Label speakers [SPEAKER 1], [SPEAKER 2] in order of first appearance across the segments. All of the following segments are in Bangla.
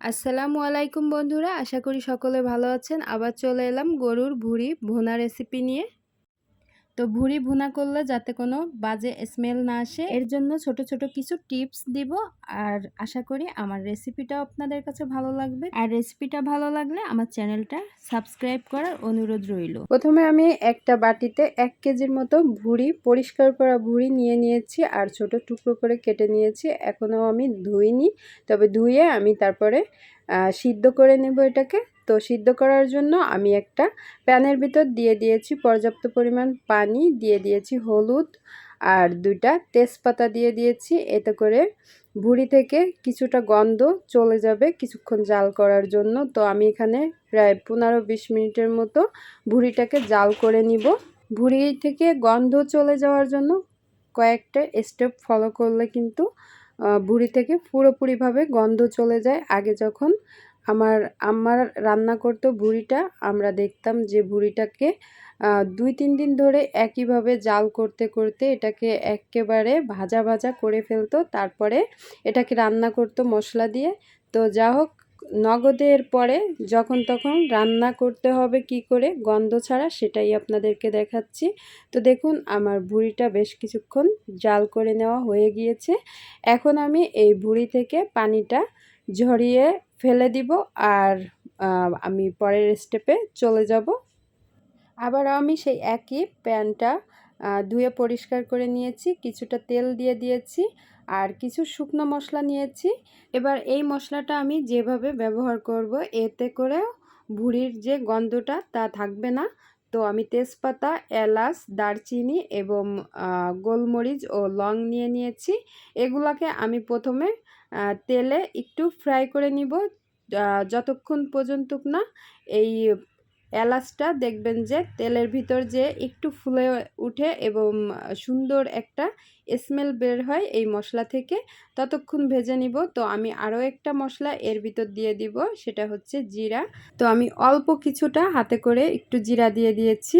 [SPEAKER 1] আসসালামু আলাইকুম বন্ধুরা, আশা করি সকলে ভালো আছেন। আবার চলে এলাম গরুর ভুড়ি ভোনা রেসিপি নিয়ে। তো ভুড়ি ভুনা করলে যাতে কোনো বাজে স্মেল না আসে, এর জন্য ছোট ছোট কিছু টিপস দিব। আর আশা করি আমার রেসিপিটাও আপনাদের কাছে ভালো লাগবে। আর রেসিপিটা ভালো লাগলে আমার চ্যানেলটা সাবস্ক্রাইব করার অনুরোধ রইল। প্রথমে আমি একটা বাটিতে এক কেজির মতো ভুড়ি, পরিষ্কার করা ভুড়ি নিয়ে নিয়েছি আর ছোট টুকরো করে কেটে নিয়েছি। এখনও আমি ধুইনি, তবে ধুয়ে আমি তারপরে সিদ্ধ করে নেব এটাকে। তো সিদ্ধ করার জন্য আমি একটা প্যানের ভিতর দিয়ে দিয়েছি পর্যাপ্ত পরিমাণ পানি, দিয়ে দিয়েছি হলুদ আর দুইটা তেজপাতা দিয়ে দিয়েছি। এতে করে ভুড়ি থেকে কিছুটা গন্ধ চলে যাবে কিছুক্ষণ জাল করার জন্য। তো আমি এখানে প্রায় পনেরো বিশ মিনিটের মতো ভুড়িটাকে জাল করে নিব। ভুড়ি থেকে গন্ধ চলে যাওয়ার জন্য কয়েকটা স্টেপ ফলো করলে কিন্তু ভুড়ি থেকে পুরোপুরিভাবে গন্ধ চলে যায়। আগে যখন আমার আমার রান্না করতো ভুড়িটা আমরা দেখতাম যে ভুড়িটাকে দুই, তিন দিন ধরে একইভাবে জাল করতে করতে এটাকে একেবারে ভাজা ভাজা করে ফেলতো। তারপরে এটাকে রান্না করতো মশলা দিয়ে। তো যা হোক, নগদের পরে যখন তখন রান্না করতে হবে কি করে, গন্ধ ছাড়া সেটাই আপনাদেরকে দেখাচ্ছি। তো দেখুন, আমার বুড়িটা বেশ কিছুক্ষণ জাল করে নেওয়া হয়ে গিয়েছে। এখন আমি এই বুড়ি থেকে পানিটা ঝরিয়ে ফেলে দিব আর আমি পরের স্টেপে চলে যাব। আবার আমি সেই একই প্যানটা ধুয়ে পরিষ্কার করে নিয়েছি, কিছুটা তেল দিয়ে দিয়েছি আর কিছু শুকনো মশলা নিয়েছি। এবার এই মশলাটা আমি যেভাবে ব্যবহার করব, এতে করেও ভুড়ির যে গন্ধটা তা থাকবে না। তো আমি তেজপাতা, এলাচ, দারচিনি এবং গোলমরিচ ও লং নিয়ে নিয়েছি। এগুলাকে আমি প্রথমে তেলে একটু ফ্রাই করে নিব যতক্ষণ পর্যন্ত না এই এলাচটা দেখবেন যে তেলের ভিতর যে একটু ফুলে উঠে এবং সুন্দর একটা স্মেল বের হয় এই মশলা থেকে, ততক্ষণ ভেজে নিব। তো আমি আরও একটা মশলা এর ভিতর দিয়ে দিব, সেটা হচ্ছে জিরা। তো আমি অল্প কিছুটা হাতে করে একটু জিরা দিয়ে দিয়েছি।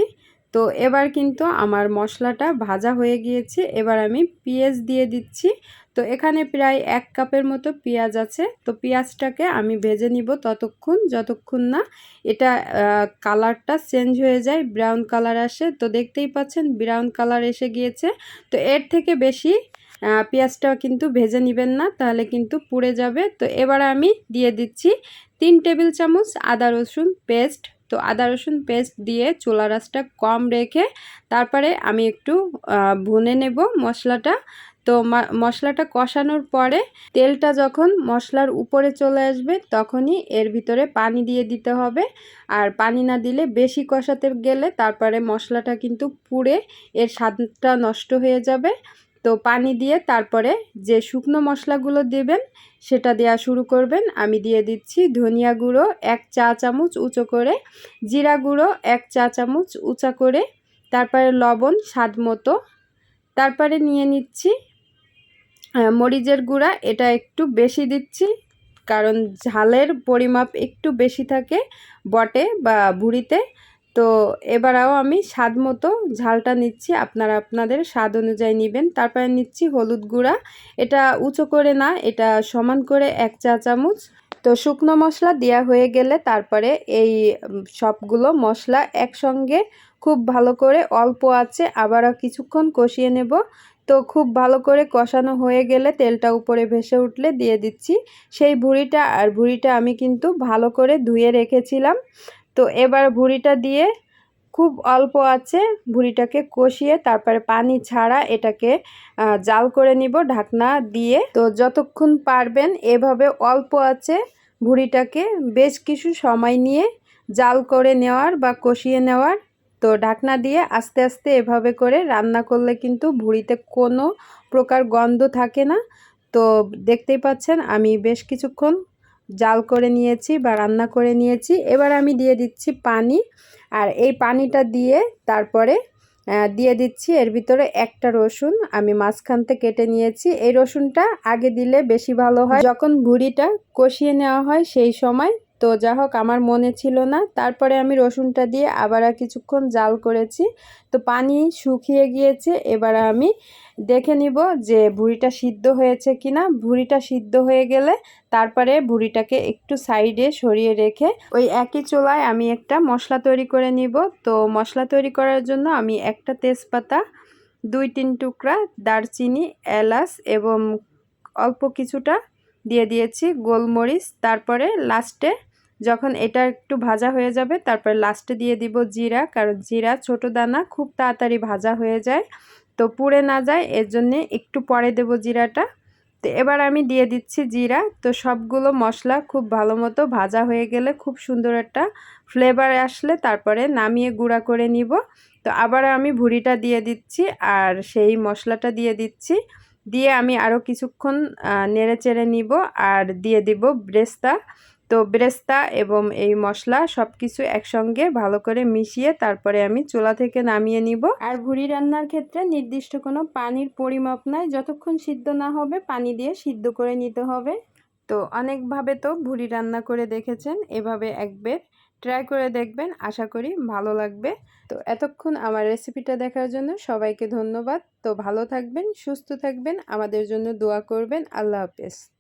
[SPEAKER 1] তো এবার কিন্তু আমার মশলাটা ভাজা হয়ে গিয়েছে। এবার আমি পেঁয়াজ দিয়ে দিচ্ছি। তো এখানে প্রায় এক কাপের মতো পেঁয়াজ আছে। তো পেঁয়াজটাকে আমি ভেজে নিব ততক্ষণ, যতক্ষণ না এটা কালারটা চেঞ্জ হয়ে যায়, ব্রাউন কালার আসে। তো দেখতেই পাচ্ছেন ব্রাউন কালার এসে গিয়েছে। তো এর থেকে বেশি পেঁয়াজটা কিন্তু ভেজে নেবেন না, তাহলে কিন্তু পুড়ে যাবে। তো এবার আমি দিয়ে দিচ্ছি তিন টেবিল চামচ আদা রসুন পেস্ট। তো আদা রসুন পেস্ট দিয়ে চুলা রাসটা কম রেখে তারপরে আমি একটু ভুনে নেব মশলাটা। তো মশলাটা কষানোর পরে তেলটা যখন মশলার উপরে চলে আসবে তখনই এর ভিতরে পানি দিয়ে দিতে হবে। আর পানি না দিলে বেশি কষাতে গেলে তারপরে মশলাটা কিন্তু পুড়ে এর স্বাদটা নষ্ট হয়ে যাবে। তো পানি দিয়ে তারপরে যে শুকনো মশলাগুলো দেবেন, সেটা দেওয়া শুরু করবেন। আমি দিয়ে দিচ্ছি ধনিয়া গুঁড়ো এক চা চামচ উঁচো করে, জিরা গুঁড়ো এক চা চামচ উঁচা করে, তারপরে লবণ স্বাদ মতো। তারপরে নিয়ে নিচ্ছি মরিচের গুঁড়া, এটা একটু বেশি দিচ্ছি, কারণ ঝালের পরিমাপ একটু বেশি থাকে বটে বা ভুড়িতে। তো এবারেও আমি স্বাদ মতো ঝালটা নিচ্ছি। আপনারা আপনাদের স্বাদ অনুযায়ী নেবেন। তারপরে নিচ্ছি হলুদ গুঁড়া। এটা উঁচু করে না, এটা সমান করে এক চা চামচ। তো শুকনো মশলা দেওয়া হয়ে গেলে তারপরে এই সবগুলো মশলা একসঙ্গে খুব ভালো করে অল্প আছে, আবারও কিছুক্ষণ কষিয়ে নেব। তো খুব ভালো করে কষানো হয়ে গেলে তেলটা উপরে ভেসে উঠলে দিয়ে দিচ্ছি। সেই ভুড়িটা, আর ভুড়িটা আমি কিন্তু ভালো করে ধুয়ে রেখেছিলাম। তো এবার ভুড়িটা দিয়ে খুব অল্প আছে ভুড়িটাকে কষিয়ে তারপরে পানি ছাড়া এটাকে জাল করে নিব ঢাকনা দিয়ে। তো যতক্ষণ পারবেন এভাবে অল্প আছে ভুড়িটাকে বেশ কিছু সময় নিয়ে জাল করে নেওয়ার বা কষিয়ে নেওয়ার। তো ঢাকনা দিয়ে আস্তে আস্তে এভাবে করে রান্না করলে কিন্তু ভুড়িতে কোনো প্রকার গন্ধ থাকে না। তো দেখতেই পাচ্ছেন আমি বেশ কিছুক্ষণ জাল করে নিয়েছি বা রান্না করে নিয়েছি। এবার আমি দিয়ে দিচ্ছি পানি আর এই পানিটা দিয়ে তারপরে দিয়ে দিচ্ছি এর ভিতরে একটা রসুন। আমি মাঝখান থেকে কেটে নিয়েছি। এই রসুনটা আগে দিলে বেশি ভালো হয়। যখন ভুড়িটা কষিয়ে নেওয়া হয় সেই সময় তো যা হোক আমার মনে ছিল না। তারপরে আমি রসুনটা দিয়ে আবার কিছুক্ষণ জাল করেছি। তো পানি শুকিয়ে গিয়েছে, এবার আমি দেখে নিব যে ভুড়িটা সিদ্ধ হয়েছে কিনা। ভুড়িটা সিদ্ধ হয়ে গেলে তারপরে ভুড়িটাকে একটু সাইডে সরিয়ে রেখে ওই একই চোলায় আমি একটা মশলা তৈরি করে নিব। তো মশলা তৈরি করার জন্য আমি একটা তেজপাতা, দুই তিন টুকরা দারচিনি, এলাচ এবং অল্প কিছুটা দিয়ে দিয়েছি গোলমরিচ। তারপরে লাস্টে যখন এটা একটু ভাজা হয়ে যাবে, তারপরে লাস্টে দিয়ে দিব জিরা, কারণ জিরা ছোট দানা, খুব তাড়াতাড়ি ভাজা হয়ে যায়। তো পুড়ে না যায়, এর জন্যে একটু পরে দেব জিরাটা। তো এবার আমি দিয়ে দিচ্ছি জিরা। তো সবগুলো মশলা খুব ভালো মতো ভাজা হয়ে গেলে খুব সুন্দর একটা ফ্লেভার আসলে, তারপরে নামিয়ে গুঁড়া করে নিব। তো আবার আমি ভুড়িটা দিয়ে দিচ্ছি আর সেই মশলাটা দিয়ে দিচ্ছি। দিয়ে আমি আরও কিছুক্ষণ নেড়ে চেড়ে নিব আর দিয়ে দিব ব্রেস্তা। তো ব্রেস্তা এবং এই মশলা সব কিছু একসঙ্গে ভালো করে মিশিয়ে তারপরে আমি চুলা থেকে নামিয়ে নিব। আর ভুড়ি রান্নার ক্ষেত্রে নির্দিষ্ট কোনো পানির পরিমাপ নাই। যতক্ষণ সিদ্ধ না হবে, পানি দিয়ে সিদ্ধ করে নিতে হবে। তো অনেকভাবে তো ভুড়ি রান্না করে দেখেছেন, এভাবে একবার ট্রাই করে দেখবেন, আশা করি ভালো লাগবে। তো এতক্ষণ আমার রেসিপিটা দেখার জন্য সবাইকে ধন্যবাদ। তো ভালো থাকবেন, সুস্থ থাকবেন, আমাদের জন্য দোয়া করবেন। আল্লাহ হাফেজ।